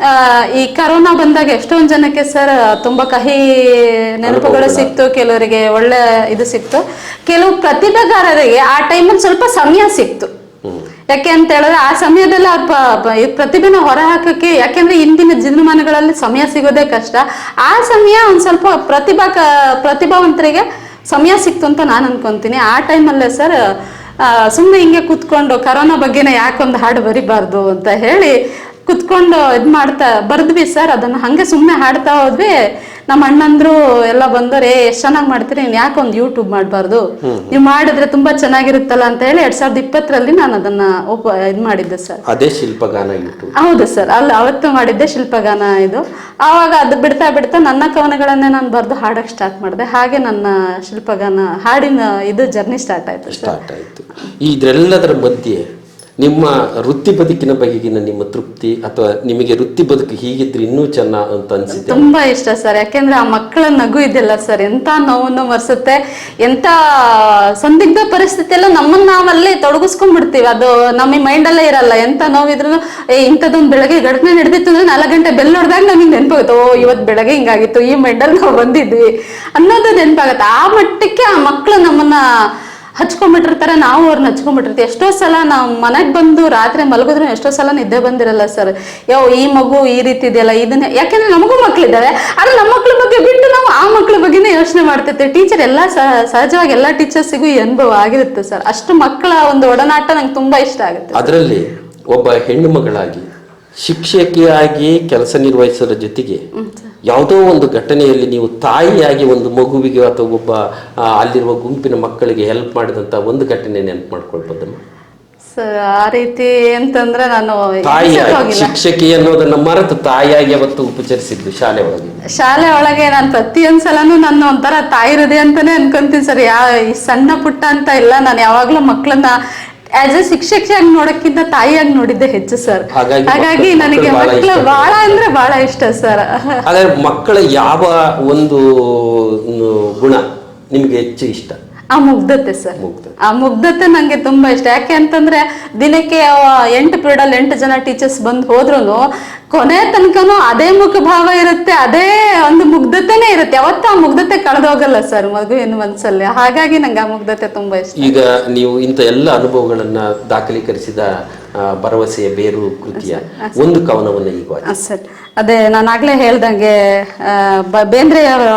ಆ, ಈ ಕರೋನಾ ಬಂದಾಗ ಎಷ್ಟೊಂದು ಜನಕ್ಕೆ ಸರ್ ತುಂಬಾ ಕಹಿ ನೆನಪುಗಳು ಸಿಕ್ತು ಕೆಲವರಿಗೆ ಒಳ್ಳೆ ಇದು ಸಿಕ್ತು. ಕೆಲವು ಪ್ರತಿಭೆಗಾರರಿಗೆ ಆ ಟೈಮಲ್ಲಿ ಸ್ವಲ್ಪ ಸಮಯ ಸಿಕ್ತು. ಯಾಕೆ ಅಂತ ಹೇಳಿದ್ರೆ ಆ ಸಮಯದಲ್ಲಿ ಅವ್ರ ಪ್ರತಿಭೆನ ಹೊರ ಹಾಕಕ್ಕೆ ಯಾಕೆಂದ್ರೆ ಇಂದಿನ ದಿನಮಾನಗಳಲ್ಲಿ ಸಮಯ ಸಿಗೋದೇ ಕಷ್ಟ. ಆ ಸಮಯ ಒಂದ್ ಸ್ವಲ್ಪ ಪ್ರತಿಭಾ ಪ್ರತಿಭಾವಂತರಿಗೆ ಸಮಯ ಸಿಕ್ತು ಅಂತ ನಾನು ಅನ್ಕೊಂತೀನಿ. ಆ ಟೈಮಲ್ಲೇ ಸರ್ ಸುಮ್ಮನೆ ಹಿಂಗೆ ಕೂತ್ಕೊಂಡು ಕರೋನಾ ಬಗ್ಗೆನೇ ಯಾಕೊಂದು ಹಾಡು ಬರಿಬಾರ್ದು ಅಂತ ಹೇಳಿ ಕುತ್ಕೊಂಡು ಇದ್ ಮಾಡ್ತಾ ಬರ್ದ್ವಿ ಸರ್. ಅದನ್ನ ಹಂಗೆ ಸುಮ್ಮನೆ ಹಾಡ್ತಾ ಹೋದ್ವಿ. ನಮ್ಮ ಅಣ್ಣಂದ್ರು ಎಲ್ಲ ಬಂದವ್ರೆ ಎಷ್ಟ್ ಚೆನ್ನಾಗಿ ಮಾಡ್ತೀರಿ? ನೀನ್ ಯಾಕೆ ಒಂದು ಯೂಟ್ಯೂಬ್ ಮಾಡಬಾರ್ದು? ನೀವು ಮಾಡಿದ್ರೆ ತುಂಬಾ ಚೆನ್ನಾಗಿರುತ್ತಲ್ಲ ಅಂತ ಹೇಳಿ ಎರಡ್ ಸಾವಿರದ ಇಪ್ಪತ್ತರಲ್ಲಿ ನಾನು ಅದನ್ನ ಒಪ್ಪ ಇದ್ ಮಾಡಿದ್ದೆ ಸರ್. ಅದೇ ಶಿಲ್ಪಗಾನ ಯೂಟ್ಯೂಬ್ ಹೌದು ಸರ್. ಅಲ್ಲಿ ಅವತ್ತು ಮಾಡಿದ್ದೆ ಶಿಲ್ಪಗಾನ ಇದು. ಆವಾಗ ಅದು ಬಿಡ್ತಾ ಬಿಡ್ತಾ ನನ್ನ ಕವನಗಳನ್ನೇ ನಾನು ಬರೆದು ಹಾಡಕ್ ಸ್ಟಾರ್ಟ್ ಮಾಡಿದೆ. ಹಾಗೆ ನನ್ನ ಶಿಲ್ಪಗಾನ ಹಾಡಿನ ಇದು ಜರ್ನಿ ಸ್ಟಾರ್ಟ್ ಆಯ್ತು ಸ್ಟಾರ್ಟ್ ಆಯಿತು. ಇದರೆಲ್ಲದರ ಮಧ್ಯೆ ನಿಮ್ಮ ವೃತ್ತಿ ಬದುಕಿನ ಬಗೆಗಿನ ನಿಮ್ಮ ತೃಪ್ತಿ ಅಥವಾ ನಿಮಗೆ ವೃತ್ತಿ ಬದುಕು ಹೀಗಿದ್ರೆ ಇನ್ನೂ ಚೆನ್ನ ಅಂತ ಅನ್ಸುತ್ತೆ ತುಂಬಾ ಇಷ್ಟ ಸರ್. ಯಾಕೆಂದ್ರೆ ಆ ಮಕ್ಕಳ ನಗು ಇದೆಯಲ್ಲ ಸರ್, ಎಂತ ನೋವನ್ನು ಮರೆಸುತ್ತೆ ಎಂತ ಸಂದಿಗ್ಧ ಪರಿಸ್ಥಿತಿಯಲ್ಲೂ ನಮ್ಮನ್ನ ನಾವಲ್ಲೇ ತೊಡಗಿಸ್ಕೊಂಡ್ಬಿಡ್ತೀವಿ. ಅದು ನಮ್ಮ ಮೈಂಡ್ ಅಲ್ಲೇ ಇರಲ್ಲ. ಎಂತ ನೋವಿದ್ರು, ಏ, ಇಂಥದ್ದೊಂದು ಬೆಳಗ್ಗೆ ಘಟನೆ ನಡೆದಿತ್ತು ಅಂದ್ರೆ ನಾಲ್ಕು ಗಂಟೆ ಬೆಲ್ ನೋಡಿದಾಗ ನಮಗೆ ನೆನಪಾಗುತ್ತೆ, ಓ ಇವತ್ತು ಬೆಳಗ್ಗೆ ಹಿಂಗಾಗಿತ್ತು, ಈ ಮೈಂಡಲ್ಲಿ ನಾವು ಬಂದಿದ್ವಿ ಅನ್ನೋದು ನೆನಪಾಗತ್ತೆ. ಆ ಮಟ್ಟಕ್ಕೆ ಆ ಮಕ್ಕಳು ನಮ್ಮನ್ನ ಹಚ್ಕೊಂಡ್ಬಿಟ್ಟಿರ್ತಾರೆ ನಾವು ಅವ್ರನ್ನ ಹಚ್ಕೊಂಡ್ಬಿಟ್ಟಿರ್ತೀವಿ. ಎಷ್ಟೋ ಸಲ ನಾವು ಮನೆಗೆ ಬಂದು ರಾತ್ರಿ ಮಲಗಿದ್ರು ಎಷ್ಟೋ ಸಲ ನಿದ್ದೆ ಬಂದಿರಲ್ಲ ಸರ್. ಯೋ ಈ ಮಗು ಈ ರೀತಿ ಇದೆಯಲ್ಲ ಇದನ್ನ. ಯಾಕೆಂದ್ರೆ ನಮಗೂ ಮಕ್ಕಳಿದ್ದಾರೆ ಆದ್ರೆ ನಮ್ಮ ಮಕ್ಳ ಬಗ್ಗೆ ಬಿಟ್ಟು ನಾವು ಆ ಮಕ್ಳ ಬಗ್ಗೆನೇ ಯೋಚನೆ ಮಾಡ್ತಿರ್ತೀವಿ. ಟೀಚರ್ ಎಲ್ಲ ಸಹ- ಸಹಜವಾಗಿ ಎಲ್ಲ ಟೀಚರ್ಸಿಗೂ ಈ ಅನುಭವ ಆಗಿರುತ್ತೆ ಸರ್. ಅಷ್ಟು ಮಕ್ಕಳ ಒಂದು ಒಡನಾಟ ನಂಗೆ ತುಂಬಾ ಇಷ್ಟ ಆಗುತ್ತೆ. ಅದರಲ್ಲಿ ಒಬ್ಬ ಹೆಣ್ಣು ಮಗಳಾಗಿ ಶಿಕ್ಷಕಿಯಾಗಿ ಕೆಲಸ ನಿರ್ವಹಿಸೋದ್ರ ಜೊತೆಗೆ ಯಾವುದೋ ಒಂದು ಘಟನೆಯಲ್ಲಿ ನೀವು ತಾಯಿಯಾಗಿ ಒಂದು ಮಗುವಿಗೆ ಅಥವಾ ಒಬ್ಬ ಅಲ್ಲಿರುವ ಗುಂಪಿನ ಮಕ್ಕಳಿಗೆ ಹೆಲ್ಪ್ ಮಾಡಿದಂತ ಒಂದು ಘಟನೆ ನೆನಪು ಮಾಡ್ಕೊಳ್ಬೋದಮ್ಮ? ಆ ರೀತಿ ಅಂತಂದ್ರೆ ನಾನು ಶಿಕ್ಷಕಿ ಅನ್ನೋದನ್ನ ಮರೆತು ತಾಯಿಯಾಗಿ ಅವತ್ತು ಉಪಚರಿಸಿದ್ದು ಶಾಲೆ ಒಳಗೆ? ಶಾಲೆ ಒಳಗೆ ನಾನು ಪ್ರತಿಯೊಂದ್ ಸಲನು ನನ್ನ ಒಂಥರ ತಾಯಿ ಹೃದಯ ಅಂತಾನೆ ಅನ್ಕೊಂತೀನಿ ಸರ್. ಯಾ ಈ ಸಣ್ಣ ಪುಟ್ಟ ಅಂತ ಇಲ್ಲ. ನಾನು ಯಾವಾಗ್ಲೂ ಮಕ್ಕಳನ್ನ ಆಸ್ ಎ ಶಿಕ್ಷಕಿಯಾಗಿ ನೋಡಕ್ಕಿಂತ ತಾಯಿಯಾಗಿ ನೋಡಿದ್ದೆ ಹೆಚ್ಚು ಸರ್ ಹಾಗಾಗಿ ನನಗೆ ಮಕ್ಕಳು ಬಹಳ ಅಂದ್ರೆ ಬಹಳ ಇಷ್ಟ ಸರ್ ಹಾಗಾದ್ರೆ ಮಕ್ಕಳ ಯಾವ ಒಂದು ಗುಣ ನಿಮ್ಗೆ ಹೆಚ್ಚು ಇಷ್ಟ? ಆ ಮುಗ್ಧತೆ ಸರ್. ಆ ಮುಗ್ಧತೆ ನಂಗೆ ತುಂಬಾ ಇಷ್ಟ. ಯಾಕೆ ಅಂತಂದ್ರೆ ದಿನಕ್ಕೆ ಎಂಟು ಪೀರಿಯಡ್ ಅಲ್ಲಿ ಎಂಟು ಜನ ಟೀಚರ್ಸ್ ಬಂದು ಹೋದ್ರು ಕೊನೆ ತನಕನೂ ಅದೇ ಮುಖಭಾವ ಇರುತ್ತೆ ಅದೇ ಒಂದು ಮುಗ್ಧತೆನೇ ಇರುತ್ತೆ. ಯಾವತ್ತೂ ಆ ಮುಗ್ಧತೆ ಕಳೆದೋಗಲ್ಲ ಸರ್ ಮಗು ಏನು ಮನ್ಸಲ್ಲಿ. ಹಾಗಾಗಿ ನಂಗೆ ಆ ಮುಗ್ಧತೆ ತುಂಬಾ ಇಷ್ಟ. ಈಗ ನೀವು ಇಂಥ ಎಲ್ಲ ಅನುಭವಗಳನ್ನ ದಾಖಲೀಕರಿಸಿದ ಭರವಸೆಯ ಬೇರು ಕೃತಿಯ ಒಂದು ಕವನವನ್ನು ಈಗ ಸರ್ ಅದೇ ನಾನು ಆಗ್ಲೇ ಹೇಳ್ದಂಗೆ ಬೇಂದ್ರೆಯವರ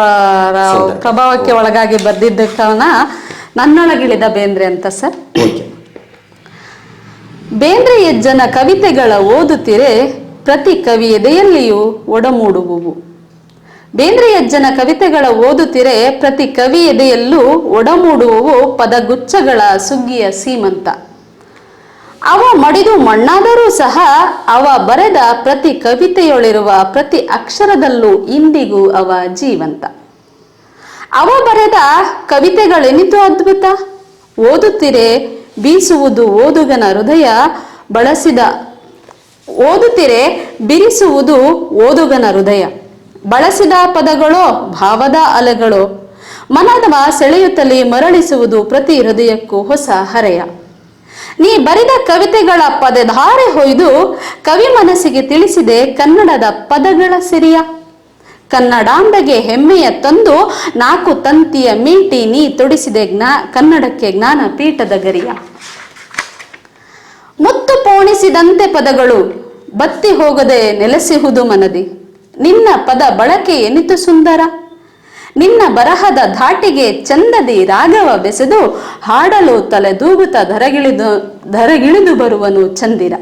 ಪ್ರಭಾವಕ್ಕೆ ಒಳಗಾಗಿ ಬರ್ದಿದ್ದ ಕವನ ನನ್ನೊಳಗಿಳಿದ ಬೇಂದ್ರೆ ಅಂತ ಸರ್. ಬೇಂದ್ರೆ ಯಜ್ಜನ ಕವಿತೆಗಳ ಓದುತ್ತಿರೆ ಪ್ರತಿ ಕವಿ ಎದೆಯಲ್ಲಿಯೂ ಒಡಮೂಡುವುವು. ಬೇಂದ್ರೆಯಜ್ಜನ ಕವಿತೆಗಳ ಓದುತ್ತಿರೆ ಪ್ರತಿ ಕವಿ ಎದೆಯಲ್ಲೂ ಒಡಮೂಡುವವು ಪದಗುಚ್ಛಗಳ ಸುಗ್ಗಿಯ ಸೀಮಂತ. ಅವ ಮಡಿದು ಮಣ್ಣಾದರೂ ಸಹ ಅವ ಬರೆದ ಪ್ರತಿ ಕವಿತೆಯೊಳಿರುವ ಪ್ರತಿ ಅಕ್ಷರದಲ್ಲೂ ಇಂದಿಗೂ ಅವ ಜೀವಂತ. ಅವ ಬರೆದ ಕವಿತೆಗಳೆನಿತು ಅದ್ಭುತ? ಓದುತ್ತಿರೆ ಬೀಸುವುದು ಓದುಗನ ಹೃದಯ, ಬಳಸಿದ ಓದುತ್ತಿರೆ ಬಿರಿಸುವುದು ಓದುಗನ ಹೃದಯ. ಬಳಸಿದ ಪದಗಳೋ ಭಾವದ ಅಲೆಗಳು. ಮನದವ ಸೆಳೆಯುತ್ತಲೇ ಮರಳಿಸುವುದು ಪ್ರತಿ ಹೃದಯಕ್ಕೂ ಹೊಸ ಹರೆಯ. ನೀ ಬರೆದ ಕವಿತೆಗಳ ಪದಧಾರೆ ಹೊಯ್ದು ಕವಿ ಮನಸ್ಸಿಗೆ ತಿಳಿಸಿದೆ ಕನ್ನಡದ ಪದಗಳ ಸಿರಿಯ. ಕನ್ನಡಾಂಬೆಗೆ ಹೆಮ್ಮೆಯ ತಂದು ನಾಲ್ಕು ತಂತಿಯ ಮೀಟಿ ನೀ ತೊಡಿಸಿದೆ ಜ್ಞಾ ಕನ್ನಡಕ್ಕೆ ಜ್ಞಾನ ಪೀಠದ ಗರಿಯ. ಮುತ್ತು ಪೋಣಿಸಿದಂತೆ ಪದಗಳು, ಬತ್ತಿ ಹೋಗದೆ ನೆಲೆಸಿಹುದು ಮನದಿ. ನಿನ್ನ ಪದ ಬಳಕೆ ಎನಿತು ಸುಂದರ? ನಿನ್ನ ಬರಹದ ಧಾಟಿಗೆ ಚಂದದಿ ರಾಗವ ಬೆಸೆದು, ಹಾಡಲು ತಲೆದೂಗುತ್ತ ಧರಗಿಳಿದು ಧರಗಿಳಿದು ಬರುವನು ಚಂದಿರ.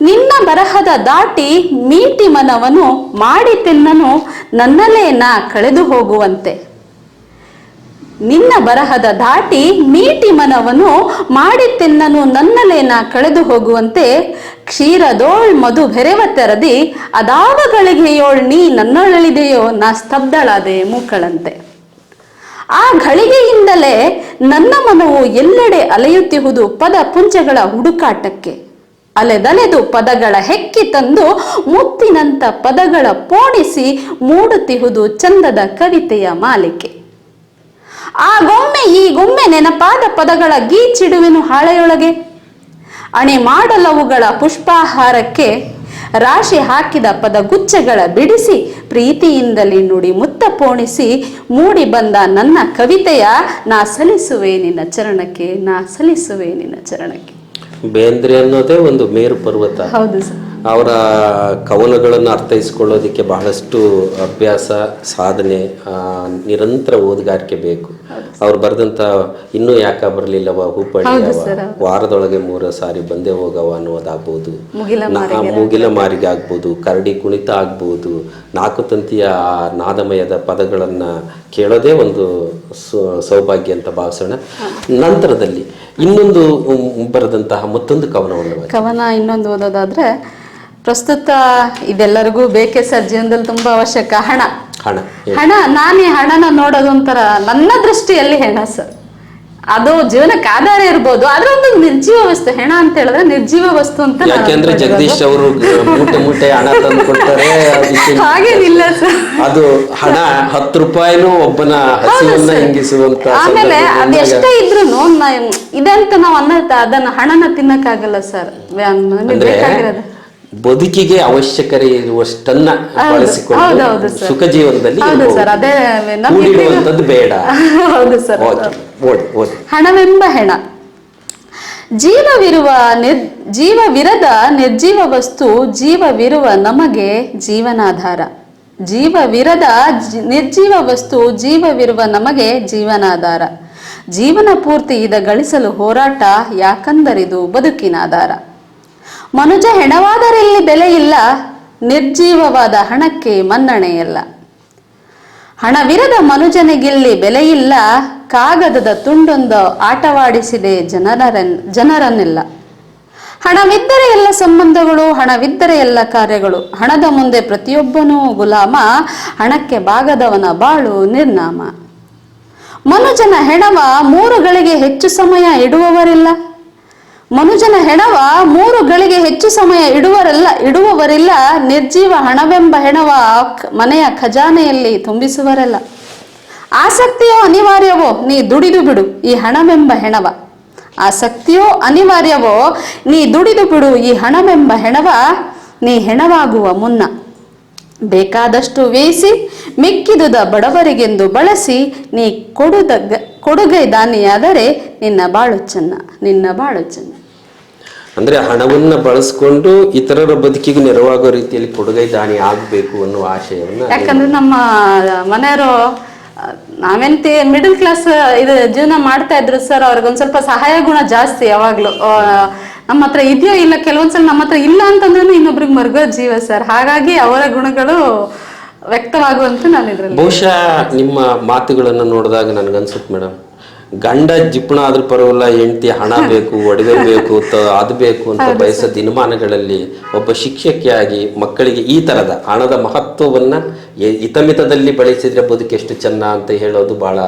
ನಿನ್ನ ಬರಹದ ದಾಟಿ ಮೀಟಿ ಮನವನು, ಮಾಡಿ ತಿನ್ನನು, ನನ್ನಲ್ಲೇ ನಾ ಕಳೆದು ಹೋಗುವಂತೆ. ನಿನ್ನ ಬರಹದ ದಾಟಿ ಮೀಟಿ ಮನವನ್ನು ಮಾಡಿ ತಿನ್ನನು ನನ್ನಲ್ಲೇ ನಾ ಕಳೆದು ಹೋಗುವಂತೆ ಕ್ಷೀರದೋಳ್ ಮಧು ಬೆರೆವ ತೆರದಿ ಅದಾವಗಳಿಗೆಯೋಳ್ ನೀ ನನ್ನೊಳಿದೆಯೋ ನಾ ಸ್ತಬ್ಧಳಾದೆ ಮೂಕಳಂತೆ. ಆ ಘಳಿಗೆಯಿಂದಲೇ ನನ್ನ ಮನವು ಎಲ್ಲೆಡೆ ಅಲೆಯುತ್ತಿಹುದು ಪದ ಪುಂಜಗಳ ಹುಡುಕಾಟಕ್ಕೆ. ಅಲೆದಲೆದು ಪದಗಳ ಹೆಕ್ಕಿ ತಂದು ಮುತ್ತಿನಂತ ಪದಗಳ ಪೋಣಿಸಿ ಮೂಡುತ್ತಿಹುದು ಚಂದದ ಕವಿತೆಯ ಮಾಲಿಕೆ. ಆ ಗೊಮ್ಮೆ ಈ ಗೊಮ್ಮೆ ನೆನಪಾದ ಪದಗಳ ಗೀಚಿಡುವೆನು ಹಾಳೆಯೊಳಗೆ. ಅಣೆ ಮಾಡಲವುಗಳ ಪುಷ್ಪಾಹಾರಕ್ಕೆ ರಾಶಿ ಹಾಕಿದ ಪದ ಪದಗುಚ್ಛಗಳ ಬಿಡಿಸಿ ಪ್ರೀತಿಯಿಂದಲೇ ನುಡಿ ಮುತ್ತ ಪೋಣಿಸಿ ಮೂಡಿ ಬಂದ ನನ್ನ ಕವಿತೆಯ ನಾ ಸಲ್ಲಿಸುವೆ ನಿನ್ನ ಚರಣಕ್ಕೆ ನಾ ಸಲ್ಲಿಸುವೆ ನಿನ್ನ ಚರಣಕ್ಕೆ. ಬೇಂದ್ರೆ ಅನ್ನೋದೇ ಒಂದು ಮೇರು ಪರ್ವತ ಹೌದು ಸರ್. ಅವರ ಕವನಗಳನ್ನು ಅರ್ಥೈಸ್ಕೊಳ್ಳೋದಕ್ಕೆ ಬಹಳಷ್ಟು ಅಭ್ಯಾಸ ಸಾಧನೆ ನಿರಂತರ ಓದುಗಾರಿಕೆ ಬೇಕು. ಅವ್ರು ಬರೆದಂಥ ಇನ್ನೂ ಯಾಕ ಬರಲಿಲ್ಲವ ಹೂಪಳಿಯವ ವಾರದೊಳಗೆ ಮೂರು ಸಾರಿ ಬಂದೇ ಹೋಗವ ಅನ್ನೋದಾಗ್ಬೋದು. ಮುಗಿಲ ಮಾರಿಗೆ ಆಗ್ಬೋದು. ಕರಡಿ ಕುಣಿತ ಆಗ್ಬೋದು. ನಾಲ್ಕು ತಂತಿಯ ನಾದಮಯದ ಪದಗಳನ್ನು ಕೇಳೋದೇ ಒಂದು ಸೌಭಾಗ್ಯ ಅಂತ ಭಾವಿಸೋಣ. ನಂತರದಲ್ಲಿ ಇನ್ನೊಂದು ಬರೆದಂತಹ ಮತ್ತೊಂದು ಕವನವನ್ನು. ಕವನ ಇನ್ನೊಂದು ಓದೋದಾದ್ರೆ ಪ್ರಸ್ತುತ ಇದೆಲ್ಲರಿಗೂ ಬೇಕೇ ಸರ್ ಜೀವನದಲ್ಲಿ ತುಂಬಾ ಅವಶ್ಯಕ ಹಣ. ಹಣ ಹಣ ನಾನೇ ಹಣನ ನೋಡೋದು ಒಂಥರ ನನ್ನ ದೃಷ್ಟಿಯಲ್ಲಿ ಹೆಣ ಸರ್. ಅದು ಜೀವನಕ್ಕೆ ಆಧಾರ ಇರ್ಬೋದು ಆದ್ರೆ ಒಂದು ನಿರ್ಜೀವ ವಸ್ತು ಹೆಣ ಅಂತ ಹೇಳಿದ್ರೆ ನಿರ್ಜೀವ ವಸ್ತು ಅಂತ ನಾನು ಯಾಕೆಂದ್ರೆ ಅನ್ಕೊಂಡಿರೋದು. ಜಗದೀಶ್ ಅವರು ಮೂಟೆ ಮೂಟೆ ಹಣ ತಂದು ಕೊಡ್ತಾರೆ ಅದಕ್ಕೆ ಹಾಗೇನಿಲ್ಲ ಸರ್. ಅದು ಹಣ ಹತ್ತು ರೂಪಾಯಿನೂ ಒಬ್ಬನ ಹಸಿವನ್ನ ಹಿಂಗಿಸುವಂತ ಆಮೇಲೆ ಅದೆಷ್ಟೇ ಇದ್ರು ಇದಂತ ನಾವ್ ಅನ್ನ ಅದನ್ನ ಹಣನ ತಿನ್ನಕ್ಕಾಗಲ್ಲ ಸರ್. ನಮಗೆ ಅಂದ್ರೆ ಬೇಕಾಗಿರೋದು ಬದುಕಿಗೆ ಅವಶ್ಯಕತೆ ಇರುವಷ್ಟನ್ನ ಬಳಸಿಕೊಂಡು. ಸುಖ ಜೀವನದಲ್ಲಿ ಬೇಡ. ಹೌದು ಸರ್ ಹಣವೆಂಬ ಹೆಣ. ಜೀವವಿರುವ ನಿರ್ ಜೀವವಿರದ ನಿರ್ಜೀವ ವಸ್ತು ಜೀವವಿರುವ ನಮಗೆ ಜೀವನಾಧಾರ. ಜೀವವಿರದ ನಿರ್ಜೀವ ವಸ್ತು ಜೀವವಿರುವ ನಮಗೆ ಜೀವನಾಧಾರ. ಜೀವನ ಪೂರ್ತಿ ಇದ ಗಳಿಸಲು ಹೋರಾಟ ಯಾಕಂದರಿದು ಬದುಕಿನ ಆಧಾರ ಮನುಜ ಹೆಣವಾದರಲ್ಲಿ ಬೆಲೆ ಇಲ್ಲ, ನಿರ್ಜೀವವಾದ ಹಣಕ್ಕೆ ಮನ್ನಣೆಯಲ್ಲ ಹಣವಿರದ ಮನುಜನಿಗಿಲ್ಲಿ ಬೆಲೆಯಿಲ್ಲ ಕಾಗದದ ತುಂಡೊಂದು ಆಟವಾಡಿಸಿದೆ ಜನರ ಜನರನ್ನೆಲ್ಲ. ಹಣವಿದ್ದರೆ ಎಲ್ಲ ಸಂಬಂಧಗಳು, ಹಣವಿದ್ದರೆ ಎಲ್ಲ ಕಾರ್ಯಗಳು. ಹಣದ ಮುಂದೆ ಪ್ರತಿಯೊಬ್ಬನೂ ಗುಲಾಮ, ಹಣಕ್ಕೆ ಬಾಗದವನ ಬಾಳು ನಿರ್ನಾಮ. ಮನುಜನ ಹೆಣವ ಮೂರುಗಳಿಗೆ ಹೆಚ್ಚು ಸಮಯ ಇಡುವವರಿಲ್ಲ. ಮನುಜನ ಹೆಣವ ಮೂರು ಗಳಿಗೆ ಹೆಚ್ಚು ಸಮಯ ಇಡುವರಲ್ಲ, ಇಡುವವರಿಲ್ಲ, ನಿರ್ಜೀವ ಹಣವೆಂಬ ಹೆಣವ ಮನೆಯ ಖಜಾನೆಯಲ್ಲಿ ತುಂಬಿಸುವರಲ್ಲ. ಆಸಕ್ತಿಯೋ ಅನಿವಾರ್ಯವೋ ನೀ ದುಡಿದು ಬಿಡು, ಈ ಹಣವೆಂಬ ಹೆಣವ. ಆಸಕ್ತಿಯೋ ಅನಿವಾರ್ಯವೋ ನೀ ದುಡಿದು ಬಿಡು, ಈ ಹಣವೆಂಬ ಹೆಣವ ನೀ ಹೆಣವಾಗುವ ಮುನ್ನ. ಬೇಕಾದಷ್ಟು ವೇಯಿಸಿ ಮಿಕ್ಕಿದುದ ಬಡವರಿಗೆಂದು ಬಳಸಿ, ನೀ ಕೊಡುದ ಕೊಡುಗೈ ದಾನಿಯಾದರೆ ನಿನ್ನ ಬಾಳು ಚೆನ್ನ, ನಿನ್ನ ಬಾಳು ಚೆನ್ನ. ಅಂದ್ರೆ ಹಣವನ್ನು ಬಳಸ್ಕೊಂಡು ಇತರರ ಬದುಕಿಗೆ ನೆರವಾಗೋ ರೀತಿಯಲ್ಲಿ ಕೊಡುಗೈ ದಾನಿ ಆಗಬೇಕು ಅನ್ನೋ ಆಶಯವನ್ನು ಯಾಕಂದ್ರೆ ನಮ್ಮ ಮನೆಯವರು ನಾವೆಂತಿ ಮಿಡಲ್ ಕ್ಲಾಸ್ ಇದು ಜೀವನ ಮಾಡ್ತಾ ಇದ್ರು ಸರ್ ಅವ್ರಿಗೊಂದು ಸ್ವಲ್ಪ ಸಹಾಯ ಗುಣ ಜಾಸ್ತಿ ಯಾವಾಗ್ಲೂ. ನಮ್ಮ ಹತ್ರ ಇದೆಯೋ ಇಲ್ಲ ಕೆಲವೊಂದ್ಸಲ ನಮ್ಮ ಹತ್ರ ಇಲ್ಲ ಅಂತಂದ್ರೂ ಇನ್ನೊಬ್ರಿಗೆ ಮರ್ಗೋ ಜೀವ ಸರ್. ಹಾಗಾಗಿ ಅವರ ಗುಣಗಳು ವ್ಯಕ್ತವಾಗುವಂತ ನಾನು ಇದ್ರಲ್ಲಿ ಬಹುಶಃ ನಿಮ್ಮ ಮಾತುಗಳನ್ನು ನೋಡಿದಾಗ ನನಗನ್ಸುತ್ತೆ ಮೇಡಮ್. ಗಂಡ ಜಿಪ್ಪಣ ಆದ್ರೂ ಪರವಲ್ಲ ಹೆಂಡತಿ ಹಣ ಬೇಕು ಒಡವೆ ಬೇಕು ತ- ಅದು ಬೇಕು ಅಂತ ಬಯಸೋ ದಿನಮಾನಗಳಲ್ಲಿ ಒಬ್ಬ ಶಿಕ್ಷಕಿಯಾಗಿ ಮಕ್ಕಳಿಗೆ ಈ ತರದ ಹಣದ ಮಹತ್ವವನ್ನ ಹಿತಮಿತದಲ್ಲಿ ಬಳಸಿದ್ರೆ ಬದುಕೆ ಎಷ್ಟು ಚೆನ್ನ ಅಂತ ಹೇಳೋದು ಬಹಳ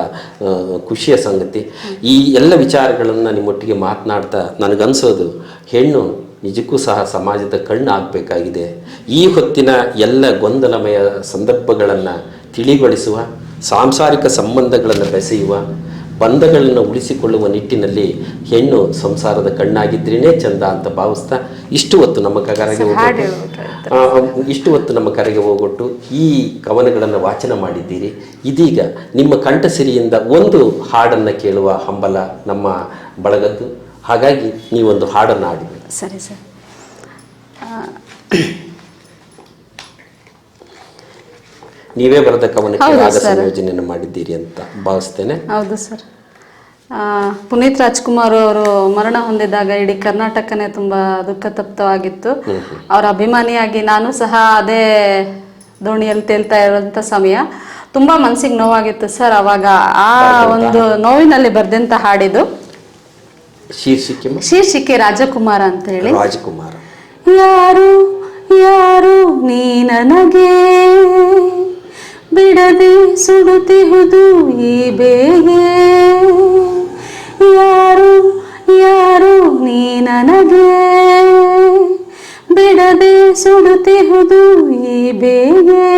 ಖುಷಿಯ ಸಂಗತಿ. ಈ ಎಲ್ಲ ವಿಚಾರಗಳನ್ನ ನಿಮ್ಮೊಟ್ಟಿಗೆ ಮಾತನಾಡ್ತಾ ನನಗನ್ಸೋದು ಹೆಣ್ಣು ನಿಜಕ್ಕೂ ಸಹ ಸಮಾಜದ ಕಣ್ಣು ಆಗಬೇಕಾಗಿದೆ ಈ ಹೊತ್ತಿನ ಎಲ್ಲ ಗೊಂದಲಮಯ ಸಂದರ್ಭಗಳನ್ನು ತಿಳಿಗೊಳಿಸುವ ಸಾಂಸಾರಿಕ ಸಂಬಂಧಗಳನ್ನು ಬೆಸೆಯುವ ಬಂಧಗಳನ್ನು ಉಳಿಸಿಕೊಳ್ಳುವ ನಿಟ್ಟಿನಲ್ಲಿ ಹೆಣ್ಣು ಸಂಸಾರದ ಕಣ್ಣಾಗಿದ್ರೇನೆ ಚಂದ ಅಂತ ಭಾವಿಸ್ತಾ ಇಷ್ಟು ಹೊತ್ತು ನಮ್ಮ ಕರೆಗೆ ಹಾಡು ಇಷ್ಟು ಹೊತ್ತು ನಮ್ಮ ಕರೆಗೆ ಹೋಗೊಟ್ಟು ಈ ಕವನಗಳನ್ನು ವಾಚನ ಮಾಡಿದ್ದೀರಿ. ಇದೀಗ ನಿಮ್ಮ ಕಂಠಸಿರಿಯಿಂದ ಒಂದು ಹಾಡನ್ನು ಕೇಳುವ ಹಂಬಲ ನಮ್ಮ ಬಳಗದ್ದು. ಹಾಗಾಗಿ ನೀವೊಂದು ಹಾಡನ್ನು ಹಾಡಿ ಸರಿ ಸರ್. ನೀವೇ ಬರೆದ ಕವನಕ್ಕೆ ರಾಗ. ಸಂಯೋಜನೆಯನ್ನು ಮಾಡಿದ್ದೀರಿ ಅಂತ ಭಾವಿಸ್ತೇನೆ. ಹೌದು ಸರ್. ಪುನೀತ್ ರಾಜ್ಕುಮಾರ್ ಅವರು ಮರಣ ಹೊಂದಿದಾಗ ಇಡೀ ಕರ್ನಾಟಕನೇ ತುಂಬ ದುಃಖ ತಪ್ತವಾಗಿತ್ತು. ಅವರ ಅಭಿಮಾನಿಯಾಗಿ ನಾನು ಸಹ ಅದೇ ದೋಣಿಯಲ್ಲಿ ತೇಲ್ತಾ ಇರುವಂತ ಸಮಯ ತುಂಬ ಮನ್ಸಿಗೆ ನೋವಾಗಿತ್ತು ಸರ್. ಅವಾಗ ಆ ಒಂದು ನೋವಿನಲ್ಲಿ ಬರ್ದಂತ ಹಾಡಿದು ಶೀರ್ಷಿಕೆ ಶೀರ್ಷಿಕೆ ರಾಜಕುಮಾರ ಅಂತ ಹೇಳಿ. ರಾಜಕುಮಾರ. ಯಾರು ಯಾರು ನೀ ನನಗೆ? ಬಿಡದೆ ಸುಡುತ್ತಿಹುದು ಈ ಬೇಗೆ. ಯಾರು ಯಾರು ನೀ ನನಗೆ? ಬಿಡದೆ ಸುಡುತ್ತಿಹುದು ಈ ಬೇಗೆ.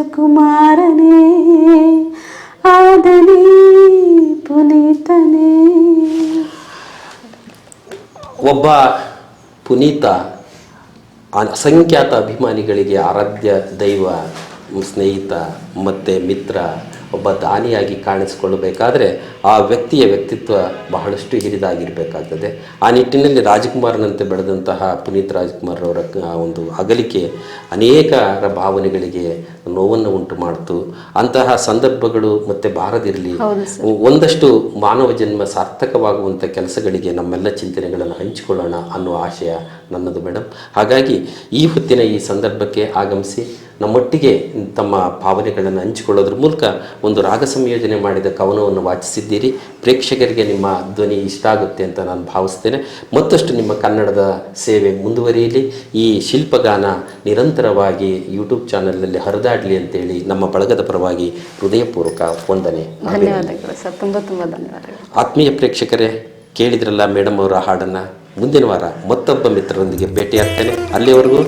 ರಾಜಕುಮಾರನೇ ಆದನಿ ಪುನೀತನೇ. ಒಬ್ಬ ಪುನೀತ, ಅಸಂಖ್ಯಾತ ಅಭಿಮಾನಿಗಳಿಗೆ ಆರಾಧ್ಯ, ದೈವ, ಸ್ನೇಹಿತ, ಮತ್ತು ಮಿತ್ರ, ಒಬ್ಬ ದಾನಿಯಾಗಿ ಕಾಣಿಸಿಕೊಳ್ಳಬೇಕಾದ್ರೆ ಆ ವ್ಯಕ್ತಿಯ ವ್ಯಕ್ತಿತ್ವ ಬಹಳಷ್ಟು ಹಿರಿದಾಗಿರಬೇಕಾಗ್ತದೆ. ಆ ನಿಟ್ಟಿನಲ್ಲಿ ರಾಜ್ಕುಮಾರ್ನಂತೆ ಬೆಳೆದಂತಹ ಪುನೀತ್ ರಾಜ್ಕುಮಾರ್ ಅವರ ಒಂದು ಅಗಲಿಕೆ ಅನೇಕರ ಭಾವನೆಗಳಿಗೆ ನೋವನ್ನು ಉಂಟು ಮಾಡ್ತು. ಅಂತಹ ಸಂದರ್ಭಗಳು ಮತ್ತೆ ಬಾರದಿರಲಿ ಒಂದಷ್ಟು ಮಾನವ ಜನ್ಮ ಸಾರ್ಥಕವಾಗುವಂಥ ಕೆಲಸಗಳಿಗೆ ನಮ್ಮೆಲ್ಲ ಚಿಂತನೆಗಳನ್ನು ಹಂಚಿಕೊಳ್ಳೋಣ ಅನ್ನುವ ಆಶಯ ನನ್ನದು ಮೇಡಮ್ ಹಾಗಾಗಿ ಈ ಹೊತ್ತಿನ ಈ ಸಂದರ್ಭಕ್ಕೆ ಆಗಮಿಸಿ ನಮ್ಮೊಟ್ಟಿಗೆ ತಮ್ಮ ಭಾವನೆಗಳನ್ನು ಹಂಚಿಕೊಳ್ಳೋದ್ರ ಮೂಲಕ ಒಂದು ರಾಗ ಸಂಯೋಜನೆ ಮಾಡಿದ ಕವನವನ್ನು ವಾಚಿಸಿದ್ದೀರಿ ಸಲ್ಲಿಸಿದ್ದೀರಿ ಪ್ರೇಕ್ಷಕರಿಗೆ ನಿಮ್ಮ ಧ್ವನಿ ಇಷ್ಟ ಆಗುತ್ತೆ ಅಂತ ನಾನು ಭಾವಿಸ್ತೇನೆ. ಮತ್ತಷ್ಟು ನಿಮ್ಮ ಕನ್ನಡದ ಸೇವೆ ಮುಂದುವರಿಯಲಿ. ಈ ಶಿಲ್ಪಗಾನ ನಿರಂತರವಾಗಿ ಯೂಟ್ಯೂಬ್ ಚಾನಲ್ನಲ್ಲಿ ಹರಿದಾಡಲಿ ಅಂತೇಳಿ ನಮ್ಮ ಬಳಗದ ಪರವಾಗಿ ಹೃದಯಪೂರ್ವಕ ವಂದನೆ ಆತ್ಮೀಯ ಪ್ರೇಕ್ಷಕರೇ ಕೇಳಿದ್ರಲ್ಲ ಮೇಡಮ್ ಅವರ ಹಾಡನ್ನು. ಮುಂದಿನ ವಾರ ಮತ್ತೊಬ್ಬ ಮಿತ್ರರೊಂದಿಗೆ ಭೇಟಿಯಾಗ್ತೇನೆ. ಅಲ್ಲಿವರೆಗೂ